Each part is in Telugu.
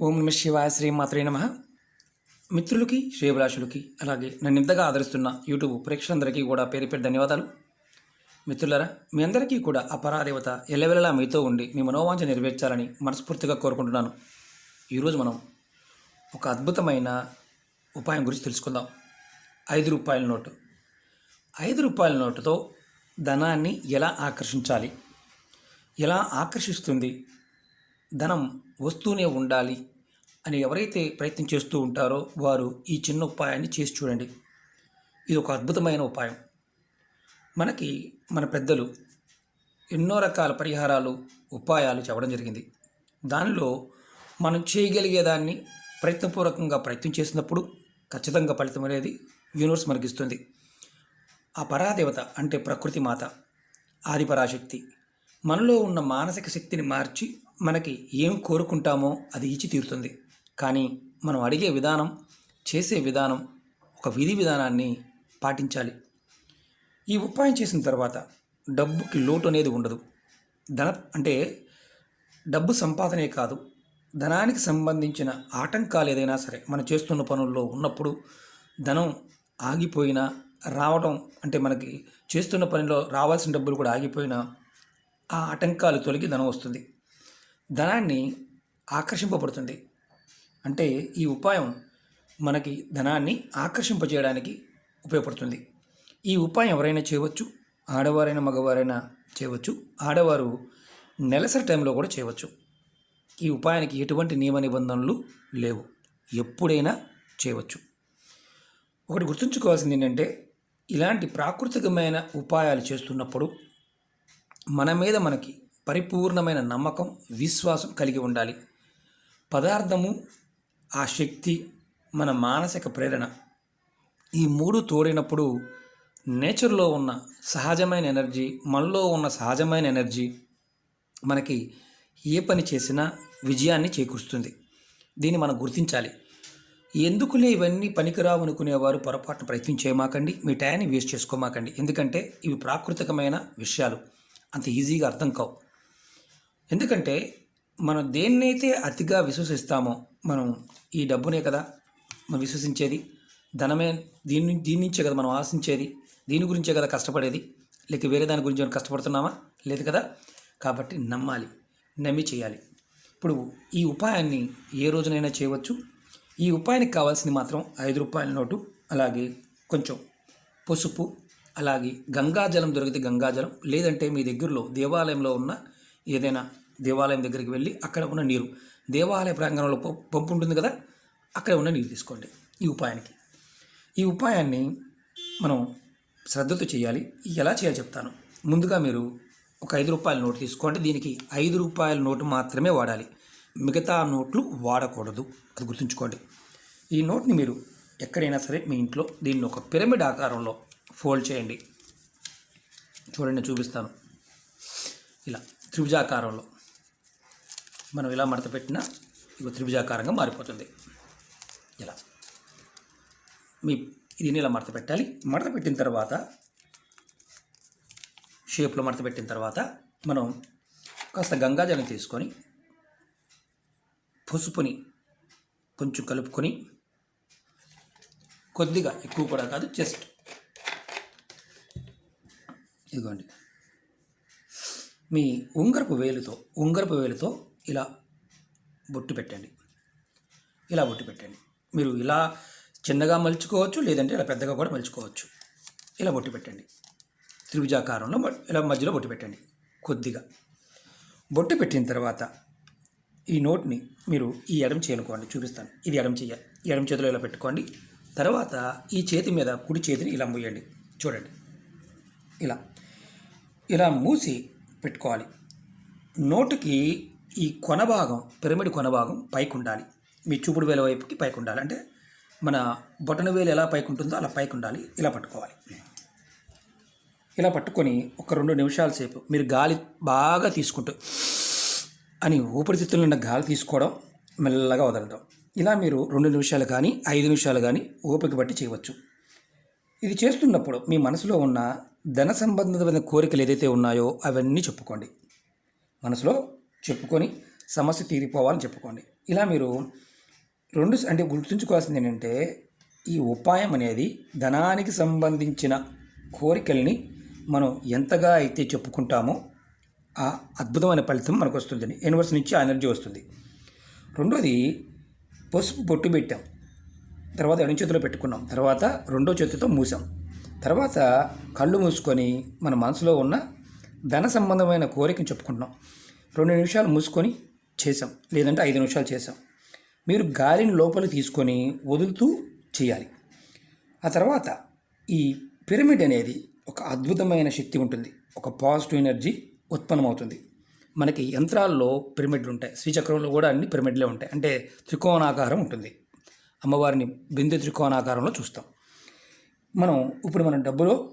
ఓం నమ శివాయ శ్రీ మాత్రే నమ. మిత్రులకి శ్రేయభిలాషులకి అలాగే నన్ను ఇంతగా ఆదరిస్తున్న యూట్యూబ్ ప్రేక్షకులందరికీ కూడా పేరు పేరు ధన్యవాదాలు. మిత్రులరా మీ అందరికీ కూడా అపరాదేవత ఎల్లవెల్లలా మీతో ఉండి మీ మనోవాంఛ నెరవేర్చాలని మనస్ఫూర్తిగా కోరుకుంటున్నాను. ఈరోజు మనం ఒక అద్భుతమైన ఉపాయం గురించి తెలుసుకుందాం. ఐదు రూపాయల నోటు. ఐదు రూపాయల నోటుతో ధనాన్ని ఎలా ఆకర్షించాలి? ఎలా ఆకర్షిస్తుంది? ధనం వస్తూనే ఉండాలి అని ఎవరైతే ప్రయత్నం చేస్తూ ఉంటారో వారు ఈ చిన్న ఉపాయాన్ని చేసి చూడండి. ఇది ఒక అద్భుతమైన ఉపాయం. మనకి మన పెద్దలు ఎన్నో రకాల పరిహారాలు ఉపాయాలు చెప్పడం జరిగింది. దానిలో మనం చేయగలిగేదాన్ని ప్రయత్నపూర్వకంగా ప్రయత్నం చేసినప్పుడు ఖచ్చితంగా ఫలితం అనేది యూనివర్స్ మనకిస్తుంది. ఆ పరాదేవత అంటే ప్రకృతి మాత ఆదిపరాశక్తి మనలో ఉన్న మానసిక శక్తిని మార్చి మనకి ఏం కోరుకుంటామో అది ఇచ్చి తీరుతుంది. కానీ మనం అడిగే విధానం చేసే విధానం ఒక విధి విధానాన్ని పాటించాలి. ఈ ఉపాయం చేసిన తర్వాత డబ్బుకి లోటు అనేది ఉండదు. ధన అంటే డబ్బు సంపాదనే కాదు. ధనానికి సంబంధించిన ఆటంకాలు ఏదైనా సరే మనం చేస్తున్న పనుల్లో ఉన్నప్పుడు ధనం ఆగిపోయినా రావడం అంటే మనకి చేస్తున్న పనిలో రావాల్సిన డబ్బులు కూడా ఆగిపోయినా ఆ ఆటంకాలు తొలగి ధనం వస్తుంది. ధనాన్ని ఆకర్షింపబడుతుంది. అంటే ఈ ఉపాయం మనకి ధనాన్ని ఆకర్షింపజేయడానికి ఉపయోగపడుతుంది. ఈ ఉపాయం ఎవరైనా చేయవచ్చు ఆడవారైనా మగవారైనా చేయవచ్చు ఆడవారు నెలసరి టైంలో కూడా చేయవచ్చు. ఈ ఉపాయానికి ఎటువంటి నియమ నిబంధనలు లేవు. ఎప్పుడైనా చేయవచ్చు. ఒకటి గుర్తుంచుకోవాల్సింది ఏంటంటే ఇలాంటి ప్రాకృతికమైన ఉపాయాలు చేస్తున్నప్పుడు మన మీద మనకి పరిపూర్ణమైన నమ్మకం విశ్వాసం కలిగి ఉండాలి. పదార్థము ఆ శక్తి మన మానసిక ప్రేరణ ఈ మూడు తోడినప్పుడు నేచర్లో ఉన్న సహజమైన ఎనర్జీ మనలో ఉన్న సహజమైన ఎనర్జీ మనకి ఏ పని చేసినా విజయాన్ని చేకూరుస్తుంది. దీన్ని మనం గుర్తించాలి. ఎందుకులే ఇవన్నీ పనికిరావు అనుకునేవారు పొరపాటున ప్రయత్నం చేయమాకండి మీ టయాన్ని వేస్ట్ చేసుకోమాకండి. ఎందుకంటే ఇవి ప్రాకృతికమైన విషయాలు. అంత ఈజీగా అర్థం కావు. ఎందుకంటే మనం దేన్నైతే అతిగా విశ్వసిస్తామో మనం ఈ డబ్బునే కదా మనం విశ్వసించేది ధనమే దీని దీని నుంచే కదా మనం ఆశించేది దీని గురించే కదా కష్టపడేది లేక వేరే దాని గురించి మనం కష్టపడుతున్నామా? లేదు కదా? కాబట్టి నమ్మాలి నమ్మి చేయాలి. ఇప్పుడు ఈ ఉపాయాన్ని ఏ రోజునైనా చేయవచ్చు. ఈ ఉపాయానికి కావాల్సింది మాత్రం ఐదు రూపాయల నోటు అలాగే కొంచెం పసుపు అలాగే గంగాజలం దొరికితే గంగాజలం లేదంటే మీ దగ్గరలో దేవాలయంలో ఉన్న ఏదైనా దేవాలయం దగ్గరికి వెళ్ళి అక్కడ ఉన్న నీరు. దేవాలయ ప్రాంగణంలో పంపు ఉంటుంది కదా అక్కడ ఉన్న నీరు తీసుకోండి ఈ ఉపాయానికి. ఈ ఉపాయాన్ని మనం శ్రద్ధతో చేయాలి. ఎలా చేయాలో చెప్తాను. ముందుగా మీరు ఒక ఐదు రూపాయల నోటు తీసుకోండి. దీనికి ఐదు రూపాయల నోటు మాత్రమే వాడాలి. మిగతా నోట్లు వాడకూడదు. అది గుర్తుంచుకోండి. ఈ నోట్ని మీరు ఎక్కడైనా సరే మీ ఇంట్లో దీన్ని ఒక పిరమిడ్ ఆకారంలో ఫోల్డ్ చేయండి. చూడండి చూపిస్తాను. ఇలా త్రిభుజాకారంలో మనం ఇలా మడత పెట్టినా ఇక త్రిభుజాకారంగా మారిపోతుంది. ఇలా. మీ దీన్ని ఇలా మడత పెట్టాలి. మడత పెట్టిన తర్వాత షేప్లో మడత పెట్టిన తర్వాత మనం కాస్త గంగాజలం తీసుకొని పసుపుని కొంచెం కలుపుకొని కొద్దిగా ఎక్కువ కూడా కాదు జస్ట్ ఇదిగోండి. మీ ఉంగరపు వేలుతో ఉంగరపు వేలుతో ఇలా బొట్టు పెట్టండి. ఇలా బొట్టు పెట్టండి. మీరు ఇలా చిన్నగా మలుచుకోవచ్చు లేదంటే ఇలా పెద్దగా కూడా మలుచుకోవచ్చు. ఇలా బొట్టు పెట్టండి. త్రిభుజాకారంలో ఇలా మధ్యలో బొట్టు పెట్టండి. కొద్దిగా. బొట్టు పెట్టిన తర్వాత ఈ నోట్ని మీరు ఈ ఎడం చేయనుకోండి చూపిస్తాను. ఇది ఎడం చేయ ఎడం చేతిలో ఇలా పెట్టుకోండి. తర్వాత ఈ చేతి మీద కుడి చేతిని ఇలా మూయండి. చూడండి. ఇలా. ఇలా మూసి పెట్టుకోవాలి. నోటుకి ఈ కొన భాగం పిరమిడ్ కొన భాగం పైకి ఉండాలి మీ చూపుడు వేల వైపుకి పైకి ఉండాలి అంటే మన బొటన వేలు ఎలా పైకి ఉంటుందో అలా పైకి ఉండాలి ఇలా పట్టుకోవాలి. ఇలా పట్టుకొని ఒక రెండు నిమిషాల సేపు మీరు గాలి బాగా తీసుకుంటూ అని ఊపిరితిత్తుల ఉన్న గాలి తీసుకోవడం మెల్లగా వదలడం. ఇలా మీరు రెండు నిమిషాలు కానీ ఐదు నిమిషాలు కానీ ఓపిక బట్టి చేయవచ్చు. ఇది చేస్తున్నప్పుడు మీ మనసులో ఉన్న ధన సంబంధితమైన కోరికలు ఏదైతే ఉన్నాయో అవన్నీ చెప్పుకోండి. మనసులో చెప్పుకొని సమస్య తీరిపోవాలని చెప్పుకోండి. ఇలా మీరు రెండు అంటే గుర్తుంచుకోవాల్సింది ఏంటంటే ఈ ఉపాయం అనేది ధనానికి సంబంధించిన కోరికల్ని మనం ఎంతగా అయితే చెప్పుకుంటామో ఆ అద్భుతమైన ఫలితం మనకు వస్తుంది యూనివర్స్ నుంచి ఆ ఎనర్జీ వస్తుంది. రెండోది పసుపు బొట్టు పెట్టాం. తర్వాత ఎడం చేతిలో పెట్టుకున్నాం. తర్వాత రెండో చేతితో మూసాం. తర్వాత కళ్ళు మూసుకొని మన మనసులో ఉన్న ధన సంబంధమైన కోరికను చెప్పుకుంటున్నాం. రెండు నిమిషాలు మూసుకొని చేసాం లేదంటే ఐదు నిమిషాలు చేసాం మీరు గాలిని లోపలికి తీసుకొని వదులుతూ చేయాలి. ఆ తర్వాత ఈ పిరమిడ్ అనేది ఒక అద్భుతమైన శక్తి ఉంటుంది. ఒక పాజిటివ్ ఎనర్జీ ఉత్పన్నమవుతుంది. మనకి యంత్రాల్లో పిరమిడ్లు ఉంటాయి. శ్రీచక్రంలో కూడా అన్ని పిరమిడ్లే ఉంటాయి. అంటే త్రికోణాకారం ఉంటుంది. అమ్మవారిని బిందు త్రికోణాకారంలో చూస్తాం. మనం ఇప్పుడు మన డబ్బులో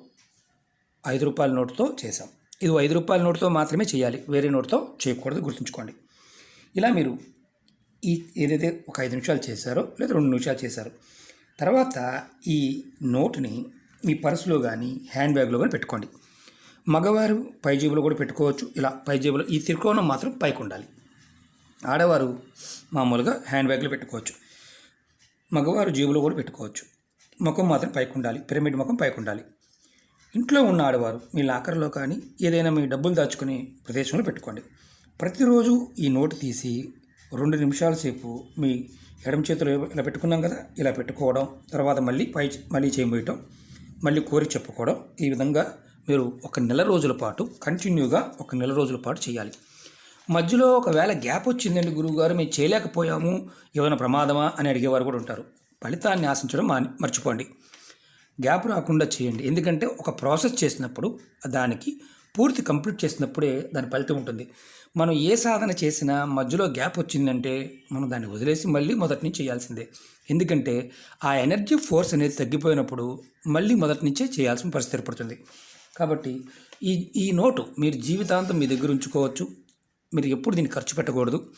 ఐదు రూపాయల నోటుతో చేసాం ఇది ఐదు రూపాయల నోటుతో మాత్రమే చేయాలి. వేరే నోటుతో చేయకూడదు గుర్తుంచుకోండి. ఇలా మీరు ఈ ఏదైతే ఒక ఐదు నిమిషాలు చేశారో లేదా రెండు నిమిషాలు చేశారో తర్వాత ఈ నోట్ని మీ పర్సులో కానీ హ్యాండ్ బ్యాగ్లో కానీ పెట్టుకోండి. మగవారు పై జేబులో కూడా పెట్టుకోవచ్చు. ఇలా పై జేబులో ఈ త్రికోణం మాత్రం పైకి ఉండాలి. ఆడవారు మామూలుగా హ్యాండ్ బ్యాగ్లో పెట్టుకోవచ్చు. మగవారు జేబులో కూడా పెట్టుకోవచ్చు. ముఖం మాత్రం పైకి ఉండాలి పిరమిడ్ ముఖం పైకి ఉండాలి ఇంట్లో ఉన్న ఆడవారు మీ లాకర్లో కానీ ఏదైనా మీ డబ్బులు దాచుకునే ప్రదేశంలో పెట్టుకోండి. ప్రతిరోజు ఈ నోటు తీసి రెండు నిమిషాల సేపు మీ ఎడమ చేతిలో ఇలా పెట్టుకున్నాం కదా ఇలా పెట్టుకోవడం తర్వాత మళ్ళీ పై మళ్ళీ చేయబోయటం మళ్ళీ కోరి చెప్పుకోవడం ఈ విధంగా మీరు ఒక నెల రోజుల పాటు కంటిన్యూగా ఒక నెల రోజుల పాటు చేయాలి. మధ్యలో ఒకవేళ గ్యాప్ వచ్చిందండి గురువుగారు మేము చేయలేకపోయాము ఏమైనా ప్రమాదమా అని అడిగేవారు కూడా ఉంటారు. ఫలితాన్ని ఆశించడం మాని మర్చిపోండి. గ్యాప్ రాకుండా చేయండి. ఎందుకంటే ఒక ప్రాసెస్ చేసినప్పుడు దానికి పూర్తి కంప్లీట్ చేసినప్పుడే దాని ఫలితం ఉంటుంది. మనం ఏ సాధన చేసినా మధ్యలో గ్యాప్ వచ్చిందంటే మనం దాన్ని వదిలేసి మళ్ళీ మొదటి నుంచి చేయాల్సిందే. ఎందుకంటే ఆ ఎనర్జీ ఫోర్స్ అనేది తగ్గిపోయినప్పుడు మళ్ళీ మొదటి నుంచే చేయాల్సిన పరిస్థితి ఏర్పడుతుంది. కాబట్టి ఈ ఈ నోటు మీరు జీవితాంతం మీ దగ్గర ఉంచుకోవచ్చు. మీరు ఎప్పుడు దీన్ని ఖర్చు పెట్టకూడదు.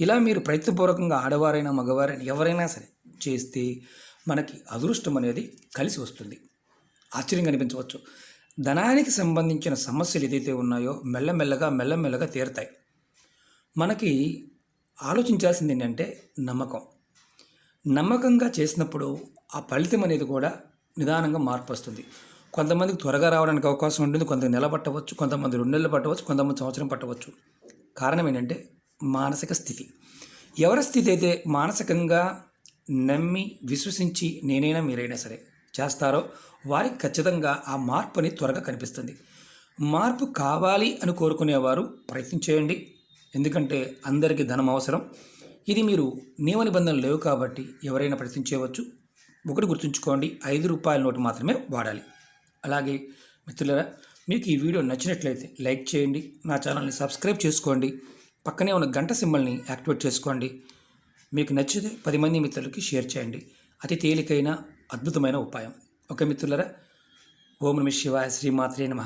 ఇలా మీరు ప్రయత్నపూర్వకంగా ఆడవారైనా మగవారైనా ఎవరైనా సరే చేస్తే మనకి అదృష్టం అనేది కలిసి వస్తుంది. ఆశ్చర్యంగా అనిపించవచ్చు. ధనానికి సంబంధించిన సమస్యలు ఏదైతే ఉన్నాయో మెల్లమెల్లగా మెల్లమెల్లగా తీరుతాయి. మనకి ఆలోచించాల్సింది ఏంటంటే నమ్మకం. నమ్మకంగా చేసినప్పుడు ఆ ఫలితం అనేది కూడా నిదానంగా మార్పు వస్తుంది. కొంతమందికి త్వరగా రావడానికి అవకాశం ఉంటుంది కొంతమంది నెల పట్టవచ్చు కొంతమంది రెండు నెలలు పట్టవచ్చు కొంతమంది సంవత్సరం పట్టవచ్చు. కారణం ఏంటంటే మానసిక స్థితి. ఎవరి స్థితి అయితే మానసికంగా నమ్మి విశ్వసించి నేనైనా మీరైనా సరే చేస్తారో వారికి ఖచ్చితంగా ఆ మార్పు అనేది త్వరగా కనిపిస్తుంది. మార్పు కావాలి అని కోరుకునేవారు ప్రయత్నం చేయండి. ఎందుకంటే అందరికీ ధనం అవసరం. ఇది మీరు నియమ నిబంధనలు లేవు కాబట్టి ఎవరైనా ప్రయత్నం చేయవచ్చు. ఒకటి గుర్తుంచుకోండి ఐదు రూపాయల నోటు మాత్రమే వాడాలి. అలాగే మిత్రులరా మీకు ఈ వీడియో నచ్చినట్లయితే లైక్ చేయండి నా ఛానల్ని సబ్స్క్రైబ్ చేసుకోండి. పక్కనే ఉన్న గంట సింబల్ని యాక్టివేట్ చేసుకోండి. మీకు నచ్చితే పది మంది మిత్రులకి షేర్ చేయండి. అతి తేలికైన అద్భుతమైన ఉపాయం. ఓకే మిత్రులరా ఓం నమ శివాయ శ్రీమాత్రే నమ.